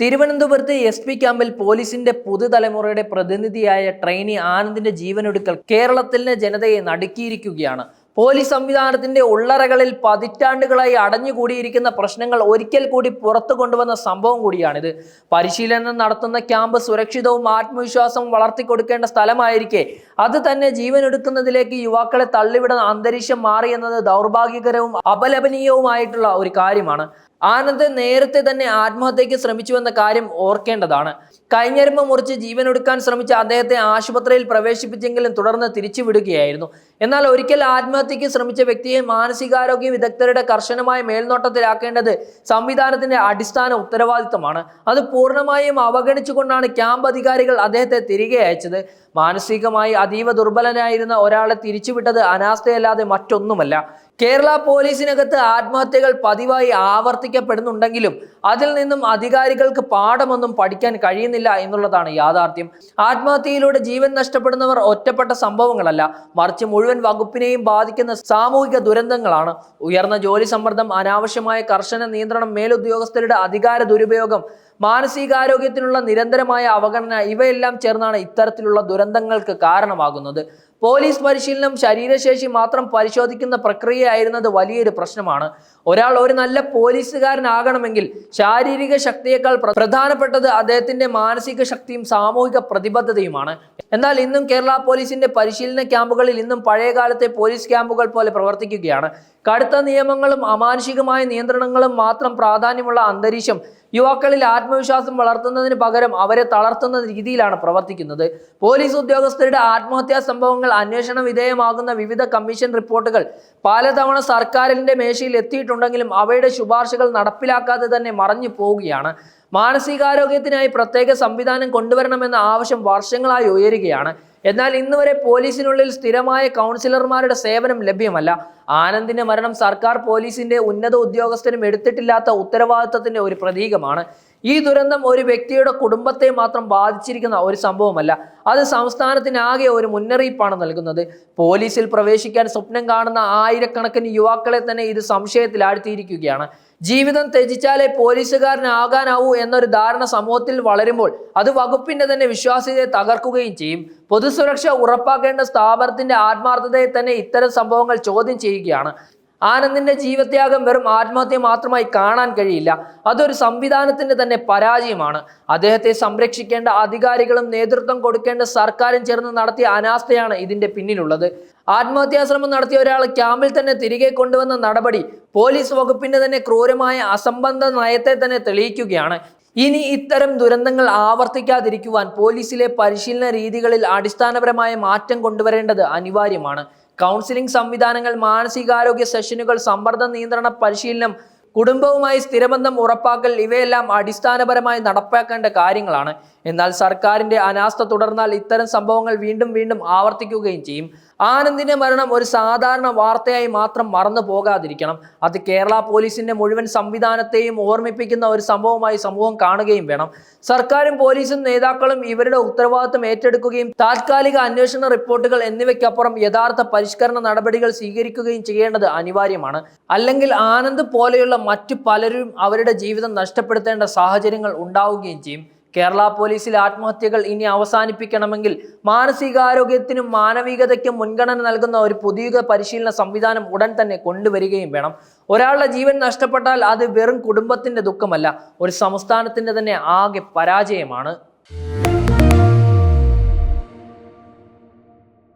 തിരുവനന്തപുരത്ത് S P ക്യാമ്പിൽ പോലീസിന്റെ പുതുതലമുറയുടെ പ്രതിനിധിയായ ട്രെയിനി ആനന്ദിന്റെ ജീവനൊടുക്കൽ കേരളത്തിലെ ജനതയെ നടുക്കിയിരിക്കുകയാണ്. പോലീസ് സംവിധാനത്തിന്റെ ഉള്ളറകളിൽ പതിറ്റാണ്ടുകളായി അടഞ്ഞുകൂടിയിരിക്കുന്ന പ്രശ്നങ്ങൾ ഒരിക്കൽ കൂടി പുറത്തു കൊണ്ടുവന്ന സംഭവം കൂടിയാണിത്. പരിശീലനം നടത്തുന്ന ക്യാമ്പ് സുരക്ഷിതവും ആത്മവിശ്വാസവും വളർത്തിക്കൊടുക്കേണ്ട സ്ഥലമായിരിക്കെ. അത് തന്നെ ജീവനെടുക്കുന്നതിലേക്ക് യുവാക്കളെ തള്ളിവിടുന്ന അന്തരീക്ഷം മാറിയെന്നത് ദൗർഭാഗ്യകരവും അപലപനീയവുമായിട്ടുള്ള ഒരു കാര്യമാണ്. ആനന്ദ് നേരത്തെ തന്നെ ആത്മഹത്യയ്ക്ക് ശ്രമിച്ചുവെന്ന കാര്യം ഓർക്കേണ്ടതാണ്. കൈഞ്ഞരുമ്പ് മുറിച്ച് ജീവനൊടുക്കാൻ ശ്രമിച്ച അദ്ദേഹത്തെ ആശുപത്രിയിൽ പ്രവേശിപ്പിച്ചെങ്കിലും തുടർന്ന് തിരിച്ചുവിടുകയായിരുന്നു. എന്നാൽ ഒരിക്കൽ ആത്മഹത്യയ്ക്ക് ശ്രമിച്ച വ്യക്തിയെ മാനസികാരോഗ്യ വിദഗ്ധരുടെ കർശനമായ മേൽനോട്ടത്തിലാക്കേണ്ടത് സംവിധാനത്തിന്റെ അടിസ്ഥാന ഉത്തരവാദിത്തമാണ് അത് പൂർണമായും അവഗണിച്ചുകൊണ്ടാണ് ക്യാമ്പ് അധികാരികൾ അദ്ദേഹത്തെ തിരികെ അയച്ചത്. മാനസികമായി അതീവ ദുർബലനായിരുന്ന ഒരാളെ തിരിച്ചുവിട്ടത് അനാസ്ഥയല്ലാതെ മറ്റൊന്നുമല്ല. കേരള പോലീസിനകത്ത് ആത്മഹത്യകൾ പതിവായി ആവർത്തിക്കപ്പെടുന്നുണ്ടെങ്കിലും അതിൽ നിന്നും അധികാരികൾക്ക് പാഠമൊന്നും പഠിക്കാൻ കഴിയുന്നില്ല എന്നുള്ളതാണ് യാഥാർത്ഥ്യം. ആത്മഹത്യയിലൂടെ ജീവൻ നഷ്ടപ്പെടുന്നവർ ഒറ്റപ്പെട്ട സംഭവങ്ങളല്ല. മറിച്ച് മുഴുവൻ വകുപ്പിനെയും ബാധിക്കുന്ന സാമൂഹിക ദുരന്തങ്ങളാണ്. ഉയർന്ന ജോലി സമ്മർദ്ദം അനാവശ്യമായ കർശന നിയന്ത്രണം മേലുദ്യോഗസ്ഥരുടെ അധികാര ദുരുപയോഗം മാനസികാരോഗ്യത്തിനുള്ള നിരന്തരമായ അവഗണന ഇവയെല്ലാം ചേർന്നാണ് ഇത്തരത്തിലുള്ള ദുരന്തങ്ങൾക്ക് കാരണമാകുന്നത്. പോലീസ് പരിശീലനം ശരീരശേഷി മാത്രം പരിശോധിക്കുന്ന പ്രക്രിയയായിരുന്നത് വലിയൊരു പ്രശ്നമാണ്. ഒരാൾ ഒരു നല്ല പോലീസുകാരനാകണമെങ്കിൽ ശാരീരിക ശക്തിയേക്കാൾ പ്രധാനപ്പെട്ടത് അദ്ദേഹത്തിന്റെ മാനസിക ശക്തിയും സാമൂഹിക പ്രതിബദ്ധതയുമാണ്. എന്നാൽ ഇന്നും കേരള പോലീസിന്റെ പരിശീലന ക്യാമ്പുകളിൽ ഇന്നും പഴയകാലത്തെ പോലീസ് ക്യാമ്പുകൾ പോലെ പ്രവർത്തിക്കുകയാണ്. കടുത്ത നിയമങ്ങളും അമാനുഷികമായ നിയന്ത്രണങ്ങളും മാത്രം പ്രാധാന്യമുള്ള അന്തരീക്ഷം യുവാക്കളിൽ ആത്മവിശ്വാസം വളർത്തുന്നതിന് പകരം അവരെ തളർത്തുന്ന രീതിയിലാണ് പ്രവർത്തിക്കുന്നത്. പോലീസ് ഉദ്യോഗസ്ഥരുടെ ആത്മഹത്യാ സംഭവങ്ങൾ അന്വേഷണ വിധേയമാകുന്ന വിവിധ കമ്മീഷൻ റിപ്പോർട്ടുകൾ പലതവണ സർക്കാരിന്റെ മേശയിൽ എത്തിയിട്ടുണ്ടെങ്കിലും അവയുടെ ശുപാർശകൾ നടപ്പിലാക്കാതെ തന്നെ മറഞ്ഞു പോവുകയാണ്. മാനസികാരോഗ്യത്തിനായി പ്രത്യേക സംവിധാനം കൊണ്ടുവരണമെന്ന ആവശ്യം വർഷങ്ങളായി ഉയരുകയാണ്. എന്നാൽ ഇന്ന് വരെ പോലീസിനുള്ളിൽ സ്ഥിരമായ കൗൺസിലർമാരുടെ സേവനം ലഭ്യമല്ല. ആനന്ദിന്റെ മരണം സർക്കാർ പോലീസിന്റെ ഉന്നത ഉദ്യോഗസ്ഥരും എടുത്തിട്ടില്ലാത്ത ഉത്തരവാദിത്തത്തിന്റെ ഒരു പ്രതീകമാണ്. ഈ ദുരന്തം ഒരു വ്യക്തിയുടെ കുടുംബത്തെ മാത്രം ബാധിച്ചിരിക്കുന്ന ഒരു സംഭവമല്ല. അത് സംസ്ഥാനത്തിനാകെ ഒരു മുന്നറിയിപ്പാണ് നൽകുന്നത്. പോലീസിൽ പ്രവേശിക്കാൻ സ്വപ്നം കാണുന്ന ആയിരക്കണക്കിന് യുവാക്കളെ തന്നെ ഇത് സംശയത്തിലാഴ്ത്തിയിരിക്കുകയാണ്. ജീവിതം ത്യജിച്ചാലേ പോലീസുകാരനാകാനാവൂ എന്നൊരു ധാരണ സമൂഹത്തിൽ വളരുമ്പോൾ അത് വകുപ്പിന്റെ തന്നെ വിശ്വാസ്യതയെ തകർക്കുകയും ചെയ്യും. പൊതുസുരക്ഷ ഉറപ്പാക്കേണ്ട സ്ഥാപനത്തിന്റെ ആത്മാർത്ഥതയെ തന്നെ ഇത്തരം സംഭവങ്ങൾ ചോദ്യം ചെയ്യുകയാണ്. ആനന്ദിന്റെ ജീവത്യാഗം വെറും ആത്മഹത്യ മാത്രമായി കാണാൻ കഴിയില്ല. അതൊരു സംവിധാനത്തിന്റെ തന്നെ പരാജയമാണ്. അദ്ദേഹത്തെ സംരക്ഷിക്കേണ്ട അധികാരികളും നേതൃത്വം കൊടുക്കേണ്ട സർക്കാരും ചേർന്ന് നടത്തിയ അനാസ്ഥയാണ് ഇതിന്റെ പിന്നിലുള്ളത്. ആത്മഹത്യാശ്രമം നടത്തിയ ഒരാളെ ക്യാമ്പിൽ തന്നെ തിരികെ കൊണ്ടുവന്ന നടപടി പോലീസ് വകുപ്പിന്റെ തന്നെ ക്രൂരമായ അസംബന്ധ നയത്തെ തന്നെ തെളിയിക്കുകയാണ്. ഇനി ഇത്തരം ദുരന്തങ്ങൾ ആവർത്തിക്കാതിരിക്കുവാൻ പോലീസിലെ പരിശീലന രീതികളിൽ അടിസ്ഥാനപരമായ മാറ്റം കൊണ്ടുവരേണ്ടത് അനിവാര്യമാണ്. കൗൺസിലിംഗ് സംവിധാനങ്ങൾ മാനസികാരോഗ്യ സെഷനുകൾ സമ്മർദ്ദ നിയന്ത്രണ പരിശീലനം കുടുംബവുമായി സ്ഥിരബന്ധം ഉറപ്പാക്കൽ ഇവയെല്ലാം അടിസ്ഥാനപരമായി നടപ്പാക്കേണ്ട കാര്യങ്ങളാണ്. എന്നാൽ സർക്കാരിന്റെ അനാസ്ഥ തുടർന്നാൽ ഇത്തരം സംഭവങ്ങൾ വീണ്ടും വീണ്ടും ആവർത്തിക്കുകയും ചെയ്യും. ആനന്ദിന്റെ മരണം ഒരു സാധാരണ വാർത്തയായി മാത്രം മറന്നു പോകാതിരിക്കണം. അത് കേരള പോലീസിന്റെ മുഴുവൻ സംവിധാനത്തെയും ഓർമ്മിപ്പിക്കുന്ന ഒരു സംഭവമായി സമൂഹം കാണുകയും വേണം. സർക്കാരും പോലീസും നേതാക്കളും ഇവരുടെ ഉത്തരവാദിത്വം ഏറ്റെടുക്കുകയും താൽക്കാലിക അന്വേഷണ റിപ്പോർട്ടുകൾ എന്നിവയ്ക്കപ്പുറം യഥാർത്ഥ പരിഷ്കരണ നടപടികൾ സ്വീകരിക്കുകയും ചെയ്യേണ്ടത് അനിവാര്യമാണ്. അല്ലെങ്കിൽ ആനന്ദ് പോലെയുള്ള മറ്റു പലരും അവരുടെ ജീവിതം നഷ്ടപ്പെടുത്തേണ്ട സാഹചര്യങ്ങൾ ഉണ്ടാവുകയും ചെയ്യും. കേരള പോലീസിലെ ആത്മഹത്യകൾ ഇനി അവസാനിപ്പിക്കണമെങ്കിൽ മാനസികാരോഗ്യത്തിനും മാനവികതയ്ക്കും മുൻഗണന നൽകുന്ന ഒരു പുതിയ പരിശീലന സംവിധാനം ഉടൻ തന്നെ കൊണ്ടുവരികയും വേണം. ഒരാളുടെ ജീവൻ നഷ്ടപ്പെട്ടാൽ അത് വെറും കുടുംബത്തിന്റെ ദുഃഖമല്ല ഒരു സംസ്ഥാനത്തിന്റെ തന്നെ ആകെ പരാജയമാണ്.